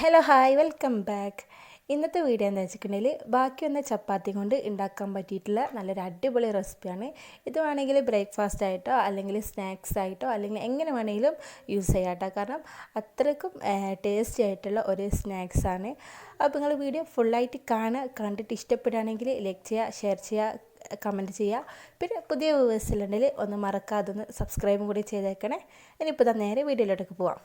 Hello hi welcome back ഇന്നത്തെ video എന്താ വെച്ചിട്ടുണ്ടെങ്കിൽ ബാക്കി വന്ന ചപ്പാത്തി കൊണ്ട് ഉണ്ടാക്കാൻ പറ്റിയിട്ടുള്ള നല്ലൊരു അടിപൊളി റെസിപ്പിയാണ് ഇത് വേണമെങ്കിൽ ബ്രേക്ക്ഫാസ്റ്റ് ആയിട്ടോ അല്ലെങ്കിൽ സ്നാക്സ് ആയിട്ടോ അല്ലെങ്കിൽ എങ്ങനെ വേണമെങ്കിലും യൂസ് ചെയ്യാട്ടോ കാരണം അത്രയ്ക്കും ടേസ്റ്റി ആയിട്ടുള്ള ഒരു സ്നാക്സാണ് അപ്പോൾ നിങ്ങൾ വീഡിയോ ഫുള്ളായിട്ട് കാണുക കണ്ടിട്ട് ഇഷ്ടപ്പെടുകയാണെങ്കിൽ ലൈക്ക് ചെയ്യുക ഷെയർ ചെയ്യുക കമന്റ് ചെയ്യുക. പിന്നെ പുതിയ വ്യൂവേഴ്സിലുണ്ടെങ്കിൽ ഒന്ന് മറക്കാതെ ഒന്ന് സബ്സ്ക്രൈബും കൂടി ചെയ്തേക്കണേ. ഇനിയിപ്പോൾ നേരെ വീഡിയോയിലോട്ടൊക്കെ പോവാം.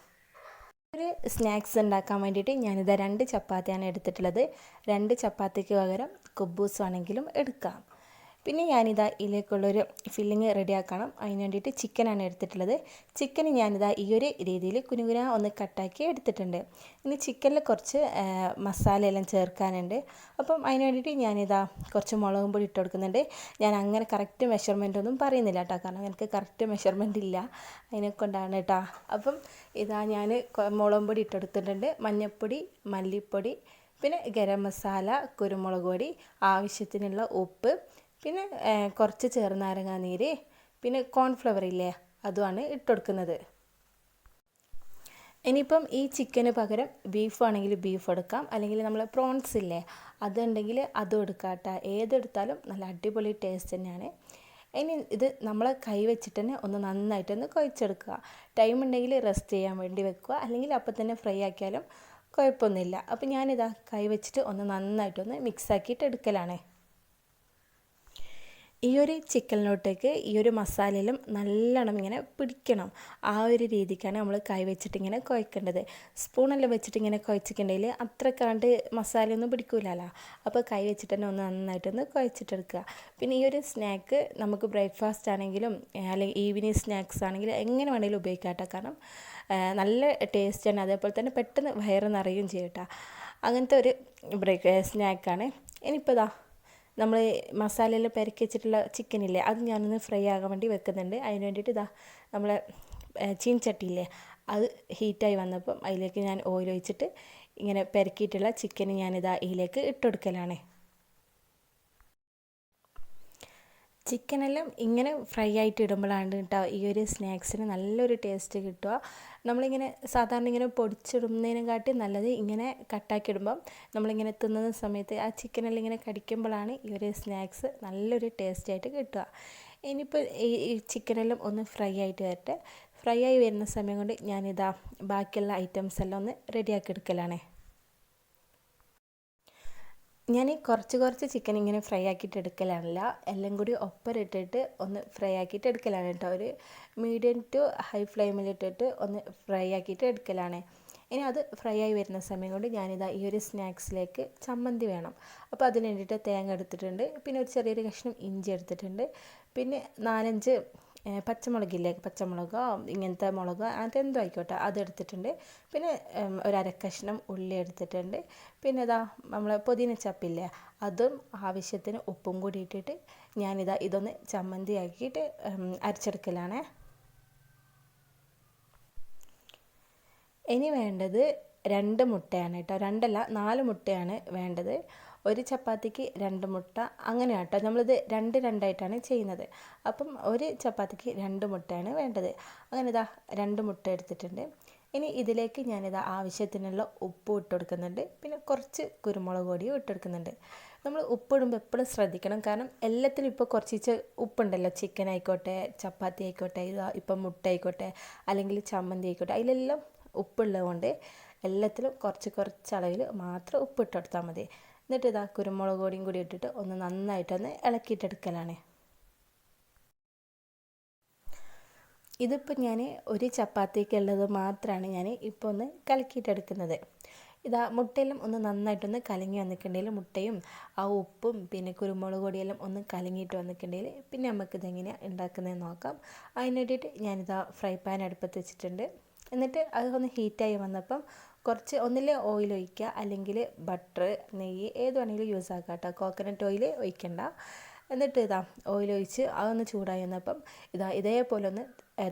ഒരു സ്നാക്സ് ഉണ്ടാക്കാൻ വേണ്ടിയിട്ട് ഞാനിത് രണ്ട് ചപ്പാത്തിയാണ് എടുത്തിട്ടുള്ളത്. രണ്ട് ചപ്പാത്തിക്ക് പകരം കുബൂസ് ആണെങ്കിലും എടുക്കാം. പിന്നെ ഞാനിതാ ഇതിലേക്കുള്ളൊരു ഫില്ലിങ് റെഡിയാക്കണം. അതിന് വേണ്ടിയിട്ട് ചിക്കനാണ് എടുത്തിട്ടുള്ളത്. ചിക്കൻ ഞാനിതാ ഈ ഒരു രീതിയിൽ കുനുകുന ഒന്ന് കട്ടാക്കി എടുത്തിട്ടുണ്ട്. ഇനി ചിക്കനിൽ കുറച്ച് മസാലയെല്ലാം ചേർക്കാനുണ്ട്. അപ്പം അതിന് വേണ്ടിയിട്ട് ഞാനിതാ കുറച്ച് മുളകും പൊടി ഇട്ട് കൊടുക്കുന്നുണ്ട്. ഞാൻ അങ്ങനെ കറക്റ്റ് മെഷർമെന്റ് ഒന്നും പറയുന്നില്ല കേട്ടോ. കാരണം എനിക്ക് കറക്റ്റ് മെഷർമെന്റ് ഇല്ല. അതിനെ കൊണ്ടാണ് കേട്ടോ. അപ്പം ഇതാ ഞാൻ മുളകും പൊടി ഇട്ടെടുത്തിട്ടുണ്ട് മഞ്ഞൾപ്പൊടി മല്ലിപ്പൊടി പിന്നെ ഗരം മസാല കുരുമുളക് പൊടി ആവശ്യത്തിനുള്ള ഉപ്പ് പിന്നെ കുറച്ച് ചെറുനാരങ്ങ നീര് പിന്നെ കോൺഫ്ലവർ ഇല്ലേ അതുമാണ് ഇട്ടുകൊടുക്കുന്നത് ഇനിയിപ്പം ഈ ചിക്കന് പകരം ബീഫ് ആണെങ്കിൽ ബീഫ് എടുക്കാം. അല്ലെങ്കിൽ നമ്മൾ പ്രോൺസ് ഇല്ലേ അതുണ്ടെങ്കിൽ അതും എടുക്കാം കേട്ടോ. ഏതെടുത്താലും നല്ല അടിപൊളി ടേസ്റ്റ് തന്നെയാണ്. ഇനി ഇത് നമ്മൾ കൈ വെച്ചിട്ട് തന്നെ ഒന്ന് നന്നായിട്ടൊന്ന് കുഴച്ചെടുക്കുക. ടൈം ഉണ്ടെങ്കിൽ റെസ്റ്റ് ചെയ്യാൻ വേണ്ടി വെക്കുക. അല്ലെങ്കിൽ അപ്പം തന്നെ ഫ്രൈ ആക്കിയാലും കുഴപ്പമൊന്നുമില്ല. അപ്പോൾ ഞാനിതാ കൈ വെച്ചിട്ട് ഒന്ന് നന്നായിട്ടൊന്ന് മിക്സ് ആക്കിയിട്ട് എടുക്കലാണ്. ഈ ഒരു ചിക്കനിലോട്ടേക്ക് ഈ ഒരു മസാലയിലും നല്ലോണം ഇങ്ങനെ പിടിക്കണം. ആ ഒരു രീതിക്കാണ് നമ്മൾ കൈ വെച്ചിട്ട് ഇങ്ങനെ കുഴക്കേണ്ടത്. സ്പൂണെല്ലാം വെച്ചിട്ട് ഇങ്ങനെ കുഴച്ചിട്ടുണ്ടെങ്കിൽ അത്ര കണ്ട് മസാലയൊന്നും പിടിക്കൂലല്ലോ. അപ്പോൾ കൈ വെച്ചിട്ട് തന്നെ ഒന്ന് നന്നായിട്ടൊന്ന് കുഴച്ചിട്ടെടുക്കുക. പിന്നെ ഈ ഒരു സ്നാക്ക് നമുക്ക് ബ്രേക്ക്ഫാസ്റ്റ് ആണെങ്കിലും അല്ലെങ്കിൽ ഈവനിങ് സ്നാക്സ് ആണെങ്കിലും എങ്ങനെ വേണമെങ്കിലും ഉപയോഗിക്കാട്ടോ കാരണം നല്ല ടേസ്റ്റാണ് അതേപോലെ തന്നെ പെട്ടെന്ന് വയറ് നിറയുകയും ചെയ്യട്ടോ അങ്ങനത്തെ ഒരു ബ്രേക്ക് സ്നാക്കാണ്. ഇനിയിപ്പോൾ ഇതാ നമ്മൾ മസാലയിൽ പെരക്കി വെച്ചിട്ടുള്ള ചിക്കനില്ലേ അത് ഞാനൊന്ന് ഫ്രൈ ആകാൻ വേണ്ടി വെക്കുന്നുണ്ട്. അതിന് വേണ്ടിയിട്ട് ഇതാ നമ്മളെ ചീൻചട്ടിയില്ലേ അത് ഹീറ്റായി വന്നപ്പം അതിലേക്ക് ഞാൻ ഓയിൽ ഒഴിച്ചിട്ട് ഇങ്ങനെ പെരക്കിയിട്ടുള്ള ചിക്കൻ ഞാനിതാ ഇതിലേക്ക് ഇട്ടുകൊടുക്കലാണ് ചിക്കനെല്ലാം ഇങ്ങനെ ഫ്രൈ ആയിട്ട് ഇടുമ്പോഴാണ് കേട്ടോ ഈ ഒരു സ്നാക്സിന് നല്ലൊരു ടേസ്റ്റ് കിട്ടുക. നമ്മളിങ്ങനെ സാധാരണ ഇങ്ങനെ പൊടിച്ചിടുന്നതിനെ കാട്ടി നല്ലത് ഇങ്ങനെ കട്ടാക്കി ഇടുമ്പം നമ്മളിങ്ങനെ തിന്നുന്ന സമയത്ത് ആ ചിക്കനെല്ലാം ഇങ്ങനെ കടിക്കുമ്പോഴാണ് ഈ ഒരു സ്നാക്സ് നല്ലൊരു ടേസ്റ്റ് ആയിട്ട് കിട്ടുക. ഇനിയിപ്പോൾ ഈ ചിക്കനെല്ലാം ഒന്ന് ഫ്രൈ ആയിട്ട് വരട്ടെ. ഫ്രൈ ആയി വരുന്ന സമയം കൊണ്ട് ഞാനിതാ ബാക്കിയുള്ള ഐറ്റംസ് എല്ലാം ഒന്ന് റെഡിയാക്കി എടുക്കലാണേ. ഞാൻ കുറച്ച് കുറച്ച് ചിക്കൻ ഇങ്ങനെ ഫ്രൈ ആക്കിയിട്ട് എടുക്കലാണല്ല. എല്ലാം കൂടി ഒപ്പരിട്ടിട്ട് ഒന്ന് ഫ്രൈ ആക്കിയിട്ട് എടുക്കലാണ് കേട്ടോ ഒരു മീഡിയം ടു ഹൈ ഫ്ലെയിമിലിട്ടിട്ട് ഒന്ന് ഫ്രൈ ആക്കിയിട്ട് എടുക്കലാണ്. ഇനി അത് ഫ്രൈ ആയി വരുന്ന സമയം കൊണ്ട് ഞാനിതാ ഈ ഒരു സ്നാക്സിലേക്ക് ചമ്മന്തി വേണം. അപ്പോൾ അതിന് വേണ്ടിയിട്ട് തേങ്ങ എടുത്തിട്ടുണ്ട്. പിന്നെ ഒരു ചെറിയൊരു കഷ്ണം ഇഞ്ചി എടുത്തിട്ടുണ്ട്. പിന്നെ നാലഞ്ച് പച്ചമുളകില്ലേ പച്ചമുളകോ ഇങ്ങനത്തെ മുളകോ അങ്ങനത്തെ എന്തോ ആയിക്കോട്ടെ അതെടുത്തിട്ടുണ്ട്. പിന്നെ ഒരു അരക്കഷ്ണം ഉള്ളി എടുത്തിട്ടുണ്ട്. പിന്നെ ഇതാ നമ്മൾ പുതിന ചപ്പില്ലേ അതും ആവശ്യത്തിന് ഉപ്പും കൂടി ഇട്ടിട്ട് ഞാനിതാ ഇതൊന്ന് ചമ്മന്തി ആക്കിയിട്ട് അരച്ചെടുക്കലാണേ. ഇനി വേണ്ടത് രണ്ട് മുട്ടയാണ് കേട്ടോ രണ്ടല്ല നാല് മുട്ടയാണ് വേണ്ടത്. ഒരു ചപ്പാത്തിക്ക് രണ്ട് മുട്ട അങ്ങനെ കേട്ടോ നമ്മളിത് രണ്ട് രണ്ടായിട്ടാണ് ചെയ്യുന്നത്. അപ്പം ഒരു ചപ്പാത്തിക്ക് രണ്ട് മുട്ടയാണ് വേണ്ടത്. അങ്ങനെ ഇതാ രണ്ട് മുട്ട എടുത്തിട്ടുണ്ട്. ഇനി ഇതിലേക്ക് ഞാനിതാ ആവശ്യത്തിനുള്ള ഉപ്പ് ഇട്ട് കൊടുക്കുന്നുണ്ട്. പിന്നെ കുറച്ച് കുരുമുളക് പൊടിയും ഇട്ട് കൊടുക്കുന്നുണ്ട്. നമ്മൾ ഉപ്പിടുമ്പോൾ എപ്പോഴും ശ്രദ്ധിക്കണം. കാരണം എല്ലാത്തിലും ഇപ്പോൾ കുറച്ച് ഉപ്പുണ്ടല്ലോ. ചിക്കൻ ആയിക്കോട്ടെ ചപ്പാത്തി ആയിക്കോട്ടെ ഇതാ ഇപ്പം മുട്ട ആയിക്കോട്ടെ അല്ലെങ്കിൽ ചമ്മന്തി ആയിക്കോട്ടെ അതിലെല്ലാം ഉപ്പുള്ളതുകൊണ്ട് എല്ലാത്തിലും കുറച്ച് കുറച്ച് അളവിൽ മാത്രം ഉപ്പിട്ട് കൊടുത്താൽ മതി. എന്നിട്ട് ഇതാ കുരുമുളക് പൊടിയും കൂടി ഇട്ടിട്ട് ഒന്ന് നന്നായിട്ടൊന്ന് ഇളക്കിയിട്ടെടുക്കലാണ്. ഇതിപ്പോൾ ഞാൻ ഒരു ചപ്പാത്തിക്കുള്ളത് മാത്രമാണ് ഞാൻ ഇപ്പോൾ ഒന്ന് കലക്കിയിട്ടെടുക്കുന്നത്. ഇതാ മുട്ടയിലും ഒന്ന് നന്നായിട്ടൊന്ന് കലങ്ങി വന്നിട്ടുണ്ടെങ്കിൽ മുട്ടയും ആ ഉപ്പും പിന്നെ കുരുമുളക് പൊടിയെല്ലാം ഒന്ന് കലങ്ങിയിട്ട് വന്നിട്ടുണ്ടെങ്കിൽ പിന്നെ നമുക്കിത് എങ്ങനെയാണ് ഉണ്ടാക്കുന്നതെന്ന് നോക്കാം. അതിന് വേണ്ടിയിട്ട് ഞാനിതാ ഫ്രൈ പാൻ അടുപ്പത്ത് വെച്ചിട്ടുണ്ട്. എന്നിട്ട് അതൊന്ന് ഹീറ്റായി വന്നപ്പം കുറച്ച് ഒന്നിലെ ഓയിൽ ഒഴിക്കുക അല്ലെങ്കിൽ ബട്ടർ നെയ്യ് ഏത് വേണമെങ്കിലും യൂസ് ആക്കാം കേട്ടോ. കോക്കനട്ട് ഓയിൽ ഒഴിക്കണ്ട. എന്നിട്ട് ഇതാ ഓയിൽ ഒഴിച്ച് അതൊന്ന് ചൂടായി വന്നപ്പം ഇതാ ഇതേപോലെ ഒന്ന്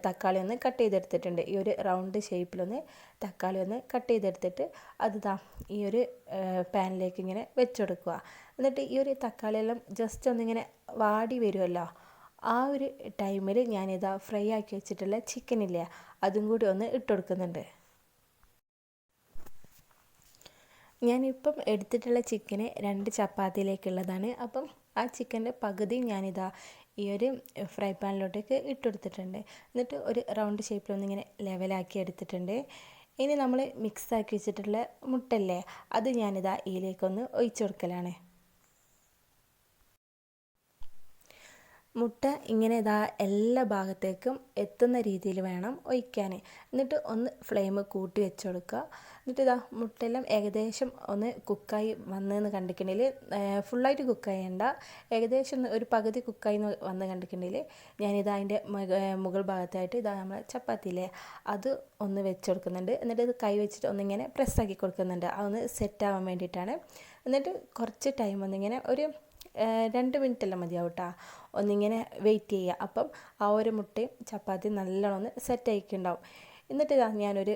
തക്കാളി ഒന്ന് കട്ട് ചെയ്തെടുത്തിട്ടുണ്ട്. ഈ ഒരു റൗണ്ട് ഷേപ്പിലൊന്ന് തക്കാളി ഒന്ന് കട്ട് ചെയ്തെടുത്തിട്ട് അത് ഇതാ ഈ ഒരു പാനിലേക്ക് ഇങ്ങനെ വെച്ചെടുക്കുക. എന്നിട്ട് ഈ ഒരു തക്കാളിയെല്ലാം ജസ്റ്റ് ഒന്നിങ്ങനെ വാടി വരുമല്ലോ ആ ഒരു ടൈമിൽ ഞാനിതാ ഫ്രൈ ആക്കി വെച്ചിട്ടുള്ള ചിക്കനില്ലേ അതും കൂടി ഒന്ന് ഇട്ട് കൊടുക്കുന്നുണ്ട് ഞാനിപ്പം എടുത്തിട്ടുള്ള ചിക്കന് രണ്ട് ചപ്പാത്തിയിലേക്കുള്ളതാണ്. അപ്പം ആ ചിക്കന്റെ പകുതി ഞാനിതാ ഈ ഒരു ഫ്രൈ പാനിലോട്ടേക്ക് ഇട്ടെടുത്തിട്ടുണ്ട് എന്നിട്ട് ഒരു റൗണ്ട് ഷേപ്പിലൊന്നിങ്ങനെ ലെവലാക്കി എടുത്തിട്ടുണ്ട്. ഇനി നമ്മൾ മിക്സാക്കി വെച്ചിട്ടുള്ള മുട്ടല്ലേ അത് ഞാനിതാ ഇതിലേക്കൊന്ന് ഒഴിച്ചു കൊടുക്കലാണ്. മുട്ട ഇങ്ങനെ ഇതാ എല്ലാ ഭാഗത്തേക്കും എത്തുന്ന രീതിയിൽ വേണം ഒഴിക്കാൻ എന്നിട്ട് ഒന്ന് ഫ്ലെയിം കൂട്ടി വെച്ച് കൊടുക്കുക എന്നിട്ട് ഇതാ മുട്ടയെല്ലാം ഏകദേശം ഒന്ന് കുക്കായി വന്നതെന്ന് കണ്ടിട്ടുണ്ടെങ്കിൽ ഫുള്ളായിട്ട് കുക്ക് ചെയ്യണ്ട ഏകദേശം ഒന്ന് ഒരു പകുതി കുക്കായി വന്ന് കണ്ടിട്ടുണ്ടെങ്കിൽ ഞാനിതാ അതിന്റെ മുകൾ ഭാഗത്തായിട്ട് ഇതാ നമ്മൾ ചപ്പാത്തിയില്ലേ അത് ഒന്ന് വെച്ച് കൊടുക്കുന്നുണ്ട് എന്നിട്ട് ഇത് കൈ വെച്ചിട്ട് ഒന്നിങ്ങനെ പ്രസ്സാക്കി കൊടുക്കുന്നുണ്ട്. അതൊന്ന് സെറ്റ് ആവാൻ വേണ്ടിയിട്ടാണ്. എന്നിട്ട് കുറച്ച് ടൈം ഒന്നിങ്ങനെ ഒരു രണ്ട് മിനിറ്റെല്ലാം മതിയാവും കേട്ടോ ഒന്നിങ്ങനെ വെയിറ്റ് ചെയ്യുക അപ്പം ആ ഒരു മുട്ടയും ചപ്പാത്തി നല്ലോണം ഒന്ന് സെറ്റ് ആയിക്കുണ്ടാവും. എന്നിട്ട് ഇതാ ഞാനൊരു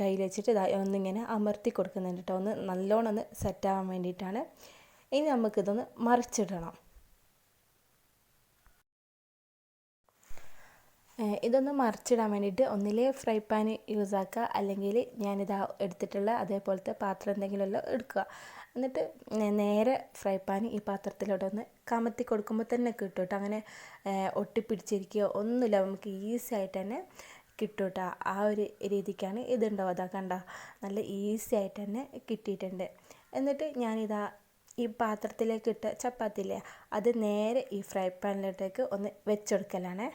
കയ്യിൽ വെച്ചിട്ട് ഇതാ ഒന്നിങ്ങനെ അമർത്തി കൊടുക്കുന്നുണ്ട് കേട്ടോ ഒന്ന് നല്ലോണം ഒന്ന് സെറ്റാവാൻ വേണ്ടിയിട്ടാണ്. ഇനി നമുക്കിതൊന്ന് മറിച്ചിടണം. ഇതൊന്ന് മറിച്ചിടാൻ വേണ്ടിയിട്ട് ഒന്നിലെ ഫ്രൈ പാൻ യൂസ് ആക്കുക അല്ലെങ്കിൽ ഞാനിതാ എടുത്തിട്ടുള്ള അതേപോലത്തെ പാത്രം എന്തെങ്കിലുമല്ലോ എടുക്കുക. എന്നിട്ട് നേരെ ഫ്രൈ പാൻ ഈ പാത്രത്തിലോട്ടൊന്ന് കമത്തി കൊടുക്കുമ്പോൾ തന്നെ കിട്ടും അങ്ങനെ ഒട്ടിപ്പിടിച്ചിരിക്കുകയോ ഒന്നുമില്ല. നമുക്ക് ഈസി ആയിട്ട് തന്നെ കിട്ടും കേട്ടോ ആ ഒരു രീതിക്കാണ് ഇതുണ്ടാവും അതാ കണ്ട? നല്ല ഈസി ആയിട്ട് തന്നെ കിട്ടിയിട്ടുണ്ട്. എന്നിട്ട് ഞാനിതാ ഈ പാത്രത്തിലേക്ക് ഇട്ട ചപ്പാത്തിയില്ലേ അത് നേരെ ഈ ഫ്രൈ പാനിലോട്ടേക്ക് ഒന്ന് വെച്ചെടുക്കലാണ്.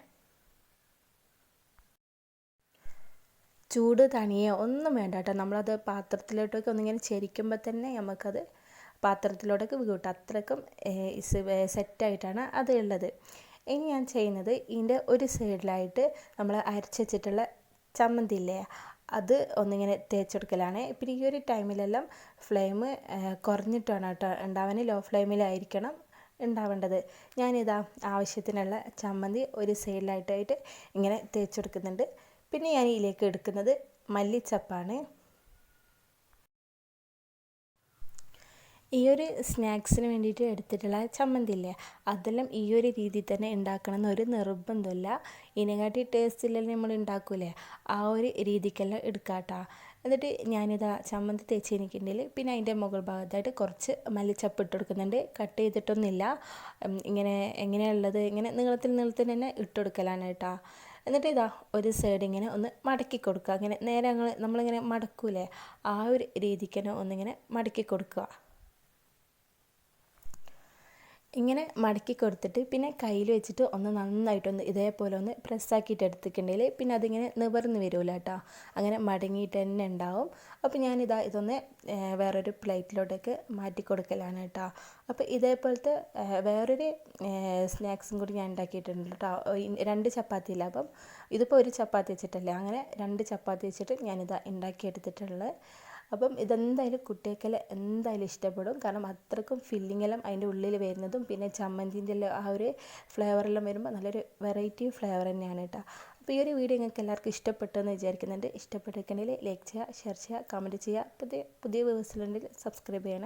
ചൂട് തണിയോ ഒന്നും വേണ്ട കേട്ടോ. നമ്മളത് പാത്രത്തിലോട്ടൊക്കെ ഒന്നിങ്ങനെ ചെരിക്കുമ്പോൾ തന്നെ നമുക്കത് പാത്രത്തിലോട്ടൊക്കെ വീട്ടും അത്രക്കും സെറ്റായിട്ടാണ് അത് ഉള്ളത്. ഇനി ഞാൻ ചെയ്യുന്നത് ഇതിന്റെ ഒരു സൈഡിലായിട്ട് നമ്മൾ അരച്ച് വെച്ചിട്ടുള്ള ചമ്മന്തി ഇല്ലേ അത് ഒന്നിങ്ങനെ തേച്ചെടുക്കലാണ് പിന്നെ ഈ ഒരു ടൈമിലെല്ലാം ഫ്ലെയിം കുറഞ്ഞിട്ടാണ് കേട്ടോ ഉണ്ടാവാൻ ലോ ഫ്ലെയിമിലായിരിക്കണം ഉണ്ടാവേണ്ടത്. ഞാനിതാ ആവശ്യത്തിനുള്ള ചമ്മന്തി ഒരു സൈഡിലായിട്ടായിട്ട് ഇങ്ങനെ തേച്ചെടുക്കുന്നുണ്ട് പിന്നെ ഞാൻ ഇതിലേക്ക് എടുക്കുന്നത് മല്ലിച്ചപ്പാണ്. ഈ ഒരു സ്നാക്സിന് വേണ്ടിയിട്ട് എടുത്തിട്ടുള്ള ചമ്മന്തി ഇല്ലേ? അതെല്ലാം ഈ ഒരു രീതിയിൽ തന്നെ ഉണ്ടാക്കണം എന്നൊരു നിർബന്ധമില്ല. ഇതിനെക്കാട്ടി ടേസ്റ്റിലെല്ലാം നമ്മൾ ഉണ്ടാക്കൂലേ? ആ ഒരു രീതിക്കെല്ലാം എടുക്കാട്ടോ. എന്നിട്ട് ഞാനിതാ ചമ്മന്തി തേച്ച് എനിക്കുണ്ടെങ്കിൽ പിന്നെ അതിന്റെ മുകൾ ഭാഗത്തായിട്ട് കുറച്ച് മല്ലിച്ചപ്പ് ഇട്ട് കൊടുക്കുന്നുണ്ട്. കട്ട് ചെയ്തിട്ടൊന്നുമില്ല. ഇങ്ങനെ എങ്ങനെയുള്ളത് ഇങ്ങനെ നീളത്തിൽ നീളത്തിൽ തന്നെ ഇട്ട് കൊടുക്കലാണ് കേട്ടോ. എന്നിട്ട് ഇതാ ഒരു സൈഡ് ഇങ്ങനെ ഒന്ന് മടക്കി കൊടുക്കുക. അങ്ങനെ നേരെ ഞങ്ങൾ നമ്മളിങ്ങനെ മടക്കൂലേ? ആ ഒരു രീതിക്ക് തന്നെ ഒന്നിങ്ങനെ മടക്കി കൊടുക്കുക. ഇങ്ങനെ മടക്കി കൊടുത്തിട്ട് പിന്നെ കയ്യിൽ വെച്ചിട്ട് ഒന്ന് നന്നായിട്ടൊന്ന് ഇതേപോലെ ഒന്ന് പ്രസ്സാക്കിയിട്ട് എടുത്തിട്ടുണ്ടെങ്കിൽ പിന്നെ അതിങ്ങനെ നിവർന്ന് വരില്ല കേട്ടോ. അങ്ങനെ മടങ്ങിയിട്ട് തന്നെ ഉണ്ടാവും. അപ്പോൾ ഞാനിതാ ഇതൊന്ന് വേറൊരു പ്ലേറ്റിലോട്ടേക്ക് മാറ്റി കൊടുക്കലാണ് കേട്ടോ. അപ്പോൾ ഇതേപോലത്തെ വേറൊരു സ്നാക്സും കൂടി ഞാൻ ഉണ്ടാക്കിയിട്ടുണ്ട് കേട്ടോ. രണ്ട് ചപ്പാത്തി ഇല്ല. അപ്പം ഇതിപ്പോൾ ഒരു ചപ്പാത്തി വെച്ചിട്ടല്ലേ. അങ്ങനെ രണ്ട് ചപ്പാത്തി വെച്ചിട്ട് ഞാനിതാ ഉണ്ടാക്കിയെടുത്തിട്ടുള്ളത്. അപ്പം ഇതെന്തായാലും കുട്ടികൾക്ക് എന്തായാലും ഇഷ്ടപ്പെടും. കാരണം അത്രക്കും ഫില്ലിങ്ങെല്ലാം അതിന്റെ ഉള്ളിൽ വരുന്നതും പിന്നെ ചമ്മന്തിന്റെ ആ ഒരു ഫ്ലേവറെല്ലാം വരുമ്പോൾ നല്ലൊരു വെറൈറ്റി ഫ്ലേവർ തന്നെയാണ് കേട്ടോ. അപ്പോൾ ഈ ഒരു വീഡിയോ നിങ്ങൾക്ക് എല്ലാവർക്കും ഇഷ്ടപ്പെട്ടെന്ന് വിചാരിക്കുന്നുണ്ട്. ഇഷ്ടപ്പെട്ടിട്ടുണ്ടെങ്കിൽ ലൈക്ക് ചെയ്യുക ഷെയർ ചെയ്യുക കമന്റ് ചെയ്യുക. പുതിയ പുതിയ വ്യൂസിലുണ്ടെങ്കിൽ സബ്സ്ക്രൈബ് ചെയ്യണം.